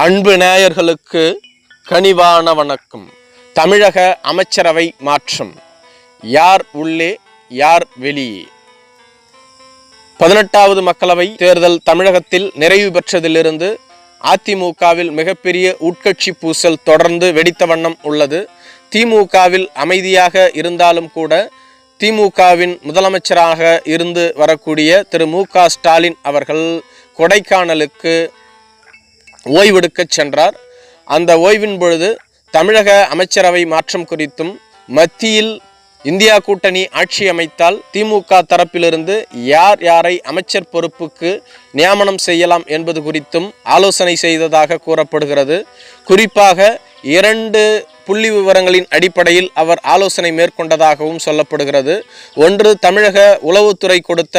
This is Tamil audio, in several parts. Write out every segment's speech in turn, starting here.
அன்பு நேயர்களுக்கு கனிவான வணக்கம். தமிழக அமைச்சரவை மாற்றம். யார் உள்ளே யார் வெளியே? பதினெட்டாவது மக்களவை தேர்தல் தமிழகத்தில் நிறைவு பெற்றதிலிருந்து அதிமுகவில் மிகப்பெரிய உட்கட்சி பூசல் தொடர்ந்து வெடித்த வண்ணம் உள்ளது. திமுகவில் அமைதியாக இருந்தாலும் கூட திமுகவின் முதலமைச்சராக இருந்து வரக்கூடிய திரு மு க ஸ்டாலின் அவர்கள் கொடைக்கானலுக்கு ஓய்வெடுக்கச் சென்றார். அந்த ஓய்வின் பொழுது தமிழக அமைச்சரவை மாற்றம் குறித்தும் மத்தியில் இந்தியா கூட்டணி ஆட்சி அமைத்தால் திமுக தரப்பிலிருந்து யார் யாரை அமைச்சர் பொறுப்புக்கு நியமனம் செய்யலாம் என்பது குறித்தும் ஆலோசனை செய்ததாக கூறப்படுகிறது. குறிப்பாக இரண்டு புள்ளி விவரங்களின் அடிப்படையில் அவர் ஆலோசனை மேற்கொண்டதாகவும் சொல்லப்படுகிறது. ஒன்று தமிழக உளவுத்துறை கொடுத்த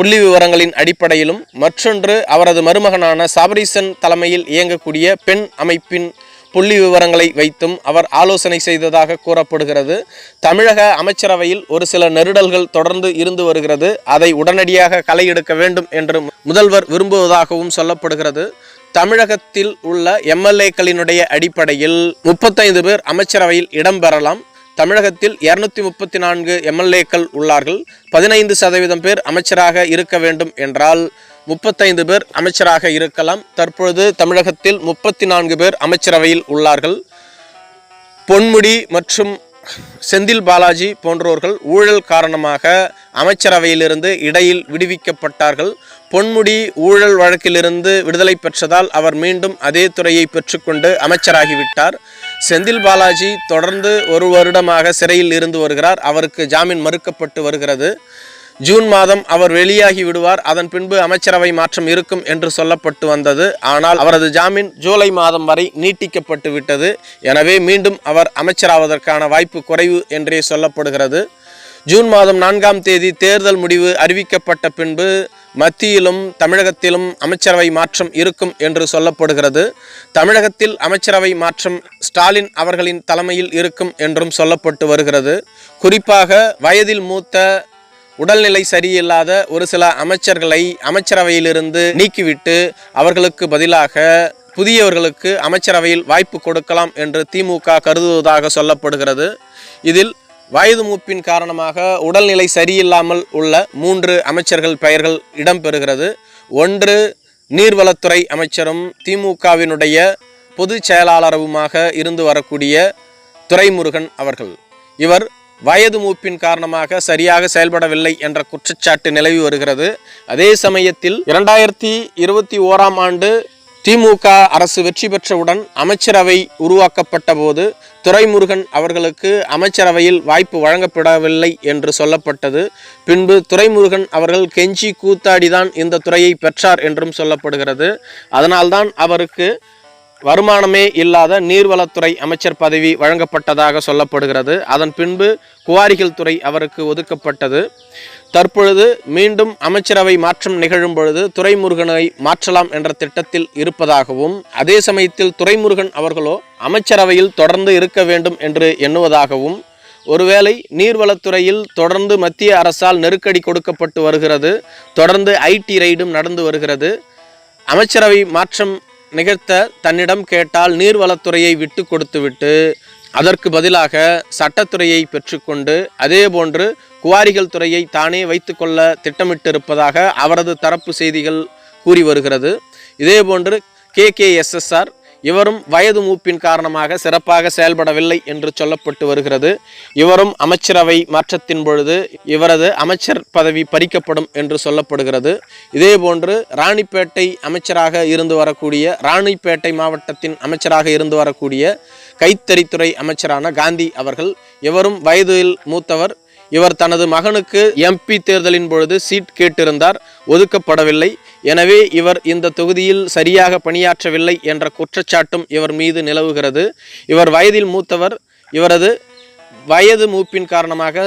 புள்ளி விவரங்களின் அடிப்படையிலும் மற்றொன்று அவரது மருமகனான சாபரீசன் தலைமையில் இயங்கக்கூடிய பெண் அமைப்பின் புள்ளி விவரங்களை வைத்தும் அவர் ஆலோசனை செய்ததாக கூறப்படுகிறது. தமிழக அமைச்சரவையில் ஒரு சில நெருடல்கள் தொடர்ந்து இருந்து வருகிறது. அதை உடனடியாக களை எடுக்க வேண்டும் என்று முதல்வர் விரும்புவதாகவும் சொல்லப்படுகிறது. தமிழகத்தில் உள்ள எம்எல்ஏக்களினுடைய அடிப்படையில் முப்பத்தைந்து பேர் அமைச்சரவையில் இடம்பெறலாம் தமிழகத்தில் இருநூத்தி முப்பத்தி நான்கு எம்எல்ஏக்கள் உள்ளார்கள். பதினைந்து சதவீதம் பேர் அமைச்சராக இருக்க வேண்டும் என்றால் முப்பத்தைந்து பேர் அமைச்சராக இருக்கலாம். தற்பொழுது தமிழகத்தில் முப்பத்தி நான்கு பேர் அமைச்சரவையில் உள்ளார்கள். பொன்முடி மற்றும் செந்தில் பாலாஜி போன்றோர்கள் ஊழல் காரணமாக அமைச்சரவையிலிருந்து இடையில் விடுவிக்கப்பட்டார்கள். பொன்முடி ஊழல் வழக்கிலிருந்து விடுதலை பெற்றதால் அவர் மீண்டும் அதே துறையை பெற்றுக்கொண்டு அமைச்சராகிவிட்டார். செந்தில் பாலாஜி தொடர்ந்து ஒரு வருடமாக சிறையில் இருந்து வருகிறார். அவருக்கு ஜாமீன் மறுக்கப்பட்டு வருகிறது. ஜூன் மாதம் அவர் வெளியாகி விடுவார். அதன் பின்பு அமைச்சரவை மாற்றம் இருக்கும் என்று சொல்லப்பட்டு வந்தது. ஆனால் அவரது ஜாமீன் ஜூலை மாதம் வரை நீட்டிக்கப்பட்டு விட்டது. எனவே மீண்டும் அவர் அமைச்சராவதற்கான வாய்ப்பு குறைவு என்றே சொல்லப்படுகிறது. ஜூன் மாதம் நான்காம் தேதி தேர்தல் முடிவு அறிவிக்கப்பட்ட பின்பு மத்தியிலும் தமிழகத்திலும் அமைச்சரவை மாற்றம் இருக்கும் என்று சொல்லப்படுகிறது. தமிழகத்தில் அமைச்சரவை மாற்றம் ஸ்டாலின் அவர்களின் தலைமையில் இருக்கும் என்றும் சொல்லப்பட்டு வருகிறது. குறிப்பாக வயதில் மூத்த உடல்நிலை சரியில்லாத ஒரு சில அமைச்சர்களை அமைச்சரவையிலிருந்து நீக்கிவிட்டு அவர்களுக்கு பதிலாக புதியவர்களுக்கு அமைச்சரவையில் வாய்ப்பு கொடுக்கலாம் என்று திமுக கருதுவதாக சொல்லப்படுகிறது. இதில் வயது மூப்பின் காரணமாக உடல்நிலை சரியில்லாமல் உள்ள மூன்று அமைச்சர்கள் பெயர்கள் இடம்பெறுகிறது. ஒன்று நீர்வளத்துறை அமைச்சரும் திமுகவினுடைய பொதுச் செயலாளருமாக இருந்து வரக்கூடிய துரைமுருகன் அவர்கள். இவர் வயது மூப்பின் காரணமாக சரியாக செயல்படவில்லை என்ற குற்றச்சாட்டு நிலவி வருகிறது. அதே சமயத்தில் இரண்டாயிரத்தி இருபத்தி ஓராம் ஆண்டு திமுக அரசு வெற்றி பெற்றவுடன் அமைச்சரவை உருவாக்கப்பட்ட போது துரைமுருகன் அவர்களுக்கு அமைச்சரவையில் வாய்ப்பு வழங்கப்படவில்லை என்று சொல்லப்பட்டது. பின்பு துரைமுருகன் அவர்கள் கெஞ்சி கூத்தாடிதான் இந்த துறையை பெற்றார் என்றும் சொல்லப்படுகிறது. அதனால்தான் அவருக்கு வருமானமே இல்லாத நீர்வளத்துறை அமைச்சர் பதவி வழங்கப்பட்டதாக சொல்லப்படுகிறது. அதன் பின்பு குவாரிகள் துறை அவருக்கு ஒதுக்கப்பட்டது. தற்பொழுது மீண்டும் அமைச்சரவை மாற்றம் நிகழும் பொழுது துறைமுருகனை மாற்றலாம் என்ற திட்டத்தில் இருப்பதாகவும் அதே சமயத்தில் துரைமுருகன் அவர்களோ அமைச்சரவையில் தொடர்ந்து இருக்க வேண்டும் என்று எண்ணுவதாகவும் ஒருவேளை நீர்வளத்துறையில் தொடர்ந்து மத்திய அரசால் நெருக்கடி கொடுக்கப்பட்டு வருகிறது தொடர்ந்து ஐடி ரைடும் நடந்து வருகிறது அமைச்சரவை மாற்றம் நிகழ்த்த தன்னிடம் கேட்டால் நீர்வளத்துறையை விட்டு கொடுத்துவிட்டு அதற்கு பதிலாக சட்டத்துறையை பெற்றுக்கொண்டு அதேபோன்று குவாரிகள் துறையை தானே வைத்துக்கொள்ள திட்டமிட்டிருப்பதாக அவரது தரப்பு செய்திகள் கூறி வருகிறது. இதேபோன்று கே கே எஸ்எஸ்ஆர் இவரும் வயது மூப்பின் காரணமாக சிறப்பாக செயல்படவில்லை என்று சொல்லப்பட்டு வருகிறது. இவரும் அமைச்சரவை மாற்றத்தின் பொழுது இவரது அமைச்சர் பதவி பறிக்கப்படும் என்று சொல்லப்படுகிறது. இதேபோன்று ராணிப்பேட்டை அமைச்சராக இருந்து வரக்கூடிய ராணிப்பேட்டை மாவட்டத்தின் அமைச்சராக இருந்து வரக்கூடிய கைத்தறித்துறை அமைச்சரான காந்தி அவர்கள் இவரும் வயதில் மூத்தவர். இவர் தனது மகனுக்கு எம்பி தேர்தலின் பொழுது சீட் கேட்டிருந்தார் ஒதுக்கப்படவில்லை. எனவே இவர் இந்த தொகுதியில் சரியாக பணியாற்றவில்லை என்ற குற்றச்சாட்டும் இவர் மீது நிலவுகிறது. இவர் வயதில் மூத்தவர் இவரது வயது மூப்பின் காரணமாக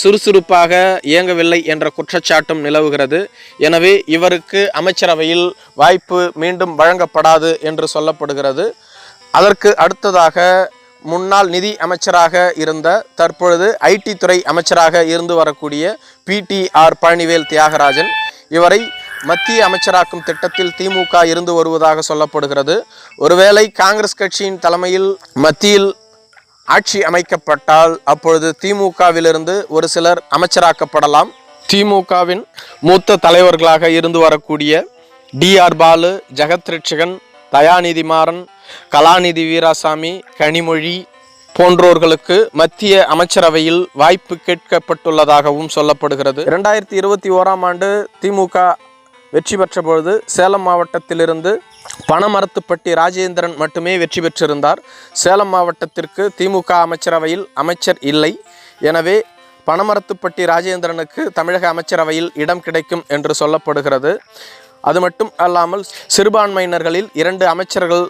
சுறுசுறுப்பாக இயங்கவில்லை என்ற குற்றச்சாட்டும் நிலவுகிறது. எனவே இவருக்கு அமைச்சரவையில் வாய்ப்பு மீண்டும் வழங்கப்படாது என்று சொல்லப்படுகிறது. அதற்கு அடுத்ததாக முன்னாள் நிதி அமைச்சராக இருந்த தற்பொழுது ஐடி துறை அமைச்சராக இருந்து வரக்கூடிய பிடிஆர் பழனிவேல் தியாகராஜன் இவரை மத்திய அமைச்சராக்கும் திட்டத்தில் திமுக இருந்து வருவதாக சொல்லப்படுகிறது. ஒருவேளை காங்கிரஸ் கட்சியின் தலைமையில் மத்தியில் ஆட்சி அமைக்கப்பட்டால் அப்பொழுது திமுகவிலிருந்து ஒரு சிலர் அமைச்சராக்கப்படலாம். திமுகவின் மூத்த தலைவர்களாக இருந்து வரக்கூடிய டி ஆர் பாலு ஜெகத்ரட்சகன் தயாநிதி மாறன் கலாநிதி வீராசாமி கனிமொழி போன்றோர்களுக்கு மத்திய அமைச்சரவையில் வாய்ப்பு கேட்கப்பட்டுள்ளதாகவும் சொல்லப்படுகிறது. இரண்டாயிரத்தி இருபத்தி ஓராம் ஆண்டு திமுக வெற்றி பெற்ற பொழுது சேலம் மாவட்டத்திலிருந்து பணமரத்துப்பட்டி ராஜேந்திரன் மட்டுமே வெற்றி பெற்றிருந்தார். சேலம் மாவட்டத்திற்கு திமுக அமைச்சரவையில் அமைச்சர் இல்லை. எனவே பணமரத்துப்பட்டி ராஜேந்திரனுக்கு தமிழக அமைச்சரவையில் இடம் கிடைக்கும் என்று சொல்லப்படுகிறது. அது மட்டும் அல்லாமல் சிறுபான்மையினர்களில் இரண்டு அமைச்சர்கள்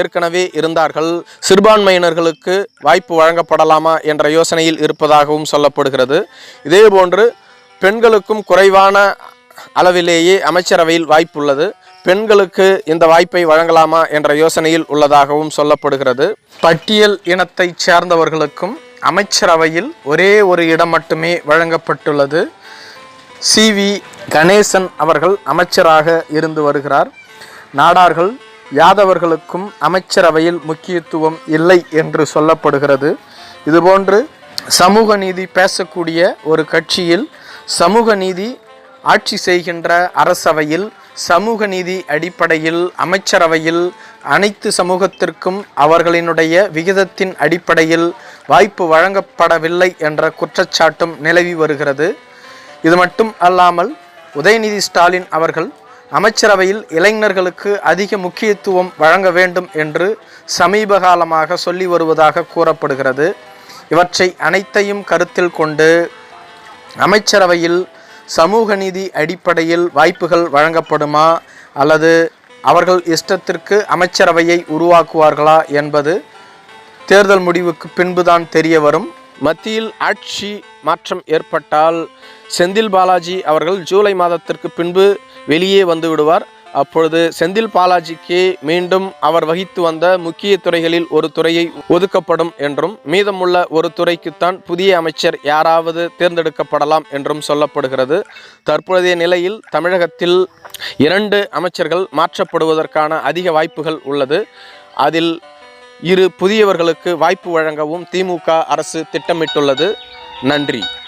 ஏற்கனவே இருந்தார்கள். சிறுபான்மையினர்களுக்கு வாய்ப்பு வழங்கப்படலாமா என்ற யோசனையில் இருப்பதாகவும் சொல்லப்படுகிறது. இதேபோன்று பெண்களுக்கும் குறைவான அளவிலேயே அமைச்சரவையில் வாய்ப்புள்ளது. பெண்களுக்கு இந்த வாய்ப்பை வழங்கலாமா என்ற யோசனையில் உள்ளதாகவும் சொல்லப்படுகிறது. பட்டியல் இனத்தைச் சேர்ந்தவர்களுக்கும் அமைச்சரவையில் ஒரே ஒரு இடம் மட்டுமே வழங்கப்பட்டுள்ளது. சி. வி. கணேசன் அவர்கள் அமைச்சராக இருந்து வருகிறார். நாடார்கள் யாதவர்களுக்கும் அமைச்சரவையில் முக்கியத்துவம் இல்லை என்று சொல்லப்படுகிறது. இதுபோன்று சமூக நீதி பேசக்கூடிய ஒரு கட்சியில் சமூக நீதி ஆட்சி செய்கின்ற அரசவையில் சமூக நீதி அடிப்படையில் அமைச்சரவையில் அனைத்து சமூகத்திற்கும் அவர்களினுடைய விகிதத்தின் அடிப்படையில் வாய்ப்பு வழங்கப்படவில்லை என்ற குற்றச்சாட்டும் நிலவி வருகிறது. இது மட்டும் அல்லாமல் உதயநிதி ஸ்டாலின் அவர்கள் அமைச்சரவையில் இளைஞர்களுக்கு அதிக முக்கியத்துவம் வழங்க வேண்டும் என்று சமீப காலமாக சொல்லி வருவதாக கூறப்படுகிறது. இவற்றை அனைத்தையும் கருத்தில் கொண்டு அமைச்சரவையில் சமூக நீதி அடிப்படையில் வாய்ப்புகள் வழங்கப்படுமா? அல்லது அவர்கள் இஷ்டத்திற்கு அமைச்சரவையை உருவாக்குவார்களா என்பது தேர்தல் முடிவுக்கு பின்புதான் தெரிய வரும். மத்தியில் ஆட்சி மாற்றம் ஏற்பட்டால் செந்தில் பாலாஜி அவர்கள் ஜூலை மாதத்திற்கு பின்பு வெளியே வந்து விடுவார். அப்பொழுது செந்தில் பாலாஜிக்கு மீண்டும் அவர் வகித்து வந்த முக்கிய துறைகளில் ஒரு துறையை ஒதுக்கப்படும் என்றும் மீதமுள்ள ஒரு துறைக்குத்தான் புதிய அமைச்சர் யாராவது தேர்ந்தெடுக்கப்படலாம் என்றும் சொல்லப்படுகிறது. தற்போதைய நிலையில் தமிழகத்தில் இரண்டு அமைச்சர்கள் மாற்றப்படுவதற்கான அதிக வாய்ப்புகள் உள்ளது. அதில் இரு புதியவர்களுக்கு வாய்ப்பு வழங்கவும் திமுக அரசு திட்டமிட்டுள்ளது. நன்றி.